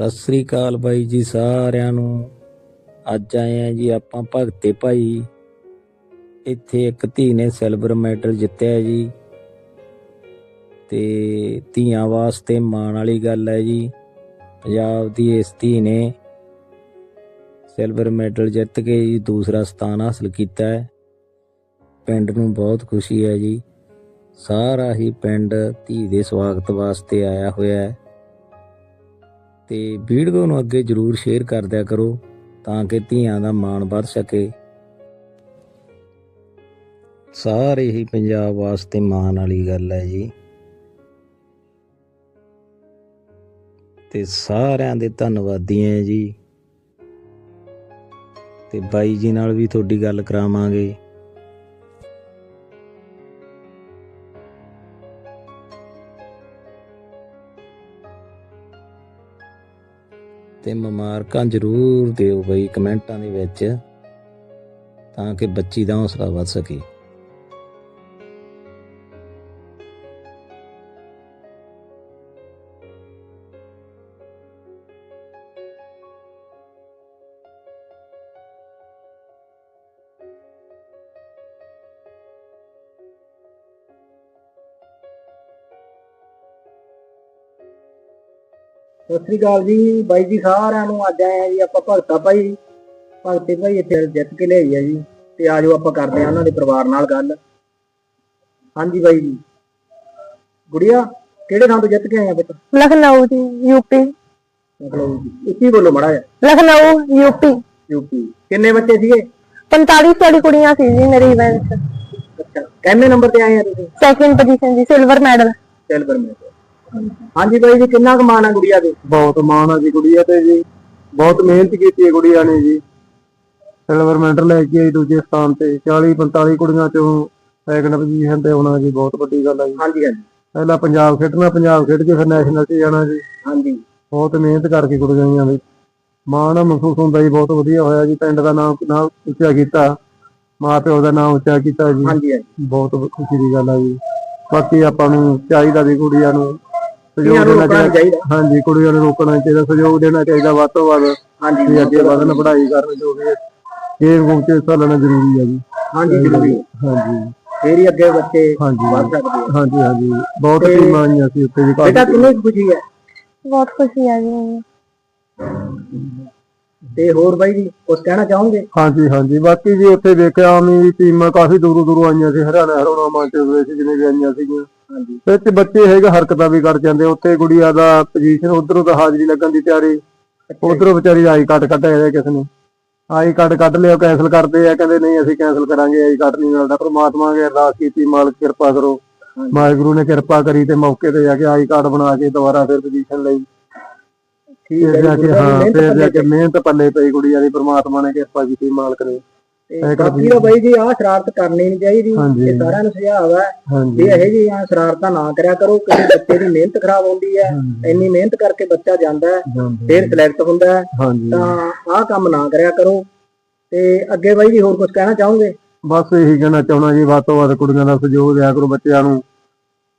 ਸਤਿ ਸ੍ਰੀ ਅਕਾਲ ਬਾਈ ਜੀ ਸਾਰਿਆਂ ਨੂੰ। ਅੱਜ ਆਏ ਆ ਜੀ ਆਪਾਂ ਭਗਤੇ ਭਾਈ। ਇੱਥੇ ਇੱਕ ਧੀ ਨੇ ਸਿਲਵਰ ਮੈਡਲ ਜਿੱਤਿਆ ਜੀ। ਤੇ ਧੀਆਂ ਵਾਸਤੇ ਮਾਣ ਵਾਲੀ ਗੱਲ ਹੈ ਜੀ। ਪੰਜਾਬ ਦੀ ਇਸ ਧੀ ਨੇ ਸਿਲਵਰ ਮੈਡਲ ਜਿੱਤ ਕੇ ਜੀ ਦੂਸਰਾ ਸਥਾਨ ਹਾਸਲ ਕੀਤਾ ਹੈ। ਪਿੰਡ ਨੂੰ ਬਹੁਤ ਖੁਸ਼ੀ ਹੈ ਜੀ। ਸਾਰਾ ਹੀ ਪਿੰਡ ਧੀ ਦੇ ਸਵਾਗਤ ਵਾਸਤੇ ਆਇਆ ਹੋਇਆ ਹੈ। ਤੇ ਵੀਡੀਓ ਨੂੰ ਅੱਗੇ ਜਰੂਰ ਸ਼ੇਅਰ ਕਰ ਦਿਆ ਕਰੋ ਤਾਂ ਕਿ ਧੀਆਂ ਦਾ ਮਾਣ ਵੱਧ ਸਕੇ। ਸਾਰੇ ਹੀ ਪੰਜਾਬ ਵਾਸਤੇ ਮਾਣ ਵਾਲੀ ਗੱਲ ਹੈ ਜੀ। ਤੇ ਸਾਰਿਆਂ ਦੇ ਧੰਨਵਾਦੀ ਹੈ ਜੀ। ਤੇ ਬਾਈ ਜੀ ਨਾਲ ਵੀ ਤੁਹਾਡੀ ਗੱਲ ਕਰਾਵਾਂਗੇ। ਤੇ ਮੁਬਾਰਕਾਂ ਜ਼ਰੂਰ ਦਿਓ ਬਈ ਕਮੈਂਟਾਂ ਦੇ ਵਿੱਚ, ਤਾਂ ਕਿ ਬੱਚੀ ਦਾ ਹੌਸਲਾ ਵੱਧ ਸਕੇ। ਸਤਿ ਸ੍ਰੀ ਅਕਾਲ ਜੀ ਬਾਈ ਜੀ ਸਾਰਿਆਂ ਨੂੰ ਅੱਜ ਆਏ ਜੀ ਆਪਾਂ ਭਗਤਾ ਭਾਈ। ਭਗਤੇ ਭਾਈ ਇੱਥੇ ਜਿੱਤ ਕੇ ਲਿਆਈ ਆ ਜੀ ਤੇ ਆਜੋ ਆਪਾਂ ਕਰਦੇ ਆ ਉਹਨਾਂ ਦੇ ਪਰਿਵਾਰ ਨਾਲ ਗੱਲ। ਹਾਂਜੀ ਬਾਈ ਜੀ। ਗੁੜੀਆ ਕਿਹੜੇ ਥਾਂ ਤੋਂ ਜਿੱਤ ਕੇ ਆਇਆ ਬੇਟਾ ਲਖਨਊ ਜੀ ਯੂਪੀ ਲਖਨਊ ਜੀ। ਇੱਥੇ ਬੋਲੋ ਮੜਾ ਜਾ ਲਖਨਊ ਯੂਪੀ ਯੂਪੀ ਕਿੰਨੇ ਬੱਚੇ ਸੀਗੇ? 45 ਸਾਡੀ ਕੁੜੀਆਂ ਸੀ ਜੀ ਮੇਰੇ ਇਵੈਂਟ ਕਿੰਨੇ ਨੰਬਰ ਤੇ ਆਏ ਆ ਤੁਸੀਂ? ਸੈਕਿੰਡ ਪੋਜੀਸ਼ਨ ਜੀ ਸਿਲਵਰ ਮੈਡਲ ਸਿਲਵਰ ਮੈਡਲ ਹਾਂਜੀ ਬਾਈ ਜੀ ਕਿੰਨਾ ਕੁ ਮਾਣ ਆ ਗੁੜੀਆ ਦੇ? ਬਹੁਤ ਮਾਣ ਆ ਜੀ ਗੁੜੀਆ ਤੇ ਜੀ। ਬਹੁਤ ਮਿਹਨਤ ਕੀਤੀ ਹੈ ਗੁੜੀਆ ਨੇ ਜੀ। ਸਿਲਵਰ ਮੈਡਲ ਲੈ ਕੇ ਆਈ ਦੂਜੇ ਸਥਾਨ ਤੇ। 40 45 ਕੁੜੀਆਂ ਚੋਂ ਸੈਕੰਡ ਪੋਜੀਸ਼ਨ ਤੇ ਆਉਣਾ ਜੀ ਬਹੁਤ ਵੱਡੀ ਗੱਲ ਆ ਜੀ। ਹਾਂਜੀ ਹਾਂਜੀ। ਪਹਿਲਾਂ ਪੰਜਾਬ ਖੇਡਣਾ ਪੰਜਾਬ ਖੇਡ ਕੇ ਫਿਰ ਨੈਸ਼ਨਲ 'ਚ ਜਾਣਾ ਜੀ। ਹਾਂਜੀ। ਬਹੁਤ ਮਿਹਨਤ ਕਰਕੇ ਕੁੜੀਆਂ ਦੀ ਮਾਣ ਆ ਮਹਿਸੂਸ ਹੁੰਦਾ ਜੀ ਬਹੁਤ ਵਧੀਆ ਹੋਇਆ ਜੀ। ਪਿੰਡ ਦਾ ਨਾਮ ਨਾਮ ਉੱਚਾ ਕੀਤਾ। ਮਾਂ ਪਿਓ ਦਾ ਨਾਮ ਉੱਚਾ ਕੀਤਾ ਜੀ। ਹਾਂਜੀ ਹਾਂਜੀ। ਬਹੁਤ ਖੁਸ਼ੀ ਦੀ ਗੱਲ ਆ ਜੀ। ਬਾਕੀ ਆਪਾਂ ਨੂੰ ਚਾਹੀਦਾ ਵੀ ਕੁੜੀਆਂ ਨੂੰ। ਸਹਿਯੋਗ ਦੇਣਾ ਚਾਹੀਦਾ। ਹਾਂਜੀ ਕੁੜੀਆਂ ਨੂੰ ਰੋਕਣਾ ਚਾਹੀਦਾ ਸਹਿਯੋਗ ਦੇਣਾ ਚਾਹੀਦਾ ਵੱਧ ਤੋਂ ਵੱਧ। ਹਾਂਜੀ ਅੱਗੇ ਵਧਣ ਪੜ੍ਹਾਈ ਕਰਨ ਜੋ ਵੀ ਇਹ ਗੁੰਮ ਤੇ ਹਿੱਸਾ ਜ਼ਰੂਰੀ ਹੈ ਜੀ। ਹਾਂਜੀ ਜ਼ਰੂਰੀ। ਹਾਂਜੀ। ਫੇਰ ਅੱਗੇ ਬੱਚੇ ਹਾਂਜੀ। ਹਾਂਜੀ ਹਾਂਜੀ। ਬਹੁਤ ਟੀਮਾਂ ਆਈਆਂ ਸੀ ਉੱਥੇ ਜੀ ਬੇਟਾ ਕਿੰਨੀ ਖੁਸ਼ੀ ਹੈ? ਬਹੁਤ ਖੁਸ਼ੀ ਆ ਗਈ ਮੈਨੂੰ ਤੇ ਹੋਰ ਬਾਈ ਜੀ ਕੁਝ ਕਹਿਣਾ ਚਾਹੋਗੇ? ਹਾਂਜੀ ਹਾਂਜੀ। ਬਾਕੀ ਜੀ ਉੱਥੇ ਵੇਖਿਆ ਆਮੀ ਟੀਮਾਂ ਕਾਫੀ ਦੂਰੋਂ ਦੂਰੋਂ ਆਈਆਂ ਸੀ। ਹਰਿਆਣਾ ਹਰਿਆਣਾ ਮਾਂਚੇ ਦੇ ਸੀ ਜਿਵੇਂ ਵੀ ਆਈਆਂ ਸੀਗੀਆਂ। ਤੇ ਬੱਚੇ ਹੈਗੇ ਹਰਕਤਾਂ ਵੀ ਕਰ ਜਾਂਦੇ ਉੱਥੇ ਗੁੜੀਆ ਦਾ ਪੋਜੀਸ਼ਨ ਉਧਰੋਂ ਤਾਂ ਹਾਜ਼ਰੀ ਲੱਗਣ ਦੀ ਤਿਆਰੀ। ਉਧਰੋਂ ਵਿਚਾਰੀ ਆਈ ਕਾਰਡ ਕੱਢਿਆ ਹੋਇਆ ਕਿਸ ਨੇ। ਆਈ ਕਾਰਡ ਕੱਢ ਲਿਆ ਕੈਨਸਲ ਕਰਦੇ ਆ ਕਹਿੰਦੇ ਨਹੀਂ ਅਸੀਂ ਕੈਨਸਲ ਕਰਾਂਗੇ ਆਈ ਕਾਰਡ ਨਹੀਂ ਮਿਲਦਾ ਪ੍ਰਮਾਤਮਾ ਅਗੇ ਅਰਦਾਸ ਕੀਤੀ ਮਾਲਕ ਕਿਰਪਾ ਕਰੋ। ਵਾਹਿਗੁਰੂ ਨੇ ਕਿਰਪਾ ਕਰੀ ਤੇ ਮੌਕੇ ਤੇ ਜਾ ਕੇ ਆਈ ਕਾਰਡ ਬਣਾ ਕੇ ਦੁਬਾਰਾ ਫਿਰ ਪੋਜੀਸ਼ਨ ਲਈ। ਠੀਕ ਹੈ ਜਾ ਹਾਂ ਫਿਰ ਜਾ ਕੇ ਮਿਹਨਤ ਪੱਲੇ ਪਈ ਗੁੜੀਆ ਦੀ ਪ੍ਰਮਾਤਮਾ ਨੇ ਕਿਰਪਾ ਕੀਤੀ ਮਾਲਕ ਨੇ। ਤੇ ਬਾਕੀ ਦਾ ਬਾਈ ਜੀ ਆਹ ਸ਼ਰਾਰਤ ਕਰਨੀ ਨਹੀਂ ਚਾਹੀਦੀ। ਇਹ ਸਾਰਿਆਂ ਨੂੰ ਸੁਝਾਅ ਹੈ ਇਹੋ ਜਿਹੀਆਂ ਸ਼ਰਾਰਤਾਂ ਨਾ ਕਰਿਆ ਕਰੋ ਕਿਸੇ ਬੱਚੇ ਦੀ ਮਿਹਨਤ ਖਰਾਬ ਹੁੰਦੀ ਹੈ ਇੰਨੀ ਮਿਹਨਤ ਕਰਕੇ ਬੱਚਾ ਜਾਂਦਾ ਹੈ ਫਿਰ ਸਿਲੈਕਟ ਹੁੰਦਾ ਹੈ ਤਾਂ ਆਹ ਕੰਮ ਨਾ ਕਰਿਆ ਕਰੋ। ਤੇ ਅੱਗੇ ਬਾਈ ਜੀ ਹੋਰ ਕੁਝ ਕਹਿਣਾ ਚਾਹੋਗੇ? ਬਸ ਇਹੀ ਕਹਿਣਾ ਚਾਹੁੰਦਾ ਜੀ ਵੱਧ ਤੋਂ ਵੱਧ ਕੁੜੀਆਂ ਦਾ ਸਹਿਯੋਗ ਦਿਆ ਕਰੋ ਬੱਚਿਆਂ ਨੂੰ।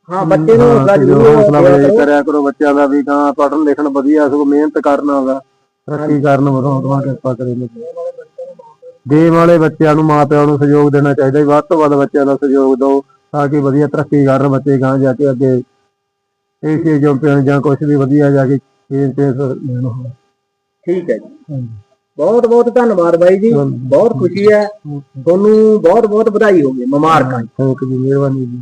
ਹਾਂ ਬੱਚੇ ਨੂੰ ਹੌਸਲਾ। ਕਰਿਆ ਕਰੋ ਬੱਚਿਆਂ ਦਾ ਵੀ ਗਾਂ ਪੜ੍ਹਨ ਲਿਖਣ ਵਧੀਆ ਸਗੋਂ ਮਿਹਨਤ ਕਰਨਾ ਹੋਗਾ ਤਰੱਕੀ ਕਰਨ ਵਧਾਉਣ ਕਿਰਪਾ ਕਰੇ। ਗੇਮ ਵਾਲੇ ਬੱਚਿਆਂ ਨੂੰ ਮਾਪਿਆਂ ਨੂੰ ਸਹਿਯੋਗ ਦੇਣਾ ਚਾਹੀਦਾ ਵੱਧ ਤੋਂ ਵੱਧ ਬੱਚਿਆਂ ਦਾ ਸਹਿਯੋਗ ਦਿਓ ਤਾਂ ਕਿ ਵਧੀਆ ਤਰੱਕੀ ਕਰਨ ਬੱਚੇ ਗਾਂ ਜਾ ਕੇ ਅੱਗੇ ਏਸ਼ੀਆ ਚੈਂਪੀਅਨ ਜਾਂ ਕੁਝ ਵੀ ਵਧੀਆ ਜਾ ਕੇ ਖੇਡ ਤੇ ਲੈਣ ਹੋਣ। ਠੀਕ ਹੈ ਜੀ। ਬਹੁਤ ਬਹੁਤ ਧੰਨਵਾਦ ਬਾਈ ਜੀ। ਬਹੁਤ ਖੁਸ਼ੀ ਹੈ। ਤੁਹਾਨੂੰ ਬਹੁਤ ਬਹੁਤ ਵਧਾਈ ਹੋਵੇ ਮੁਬਾਰਕਾਂ ਥੈਂਕ ਜੀ ਮਿਹਰਬਾਨੀ ਜੀ।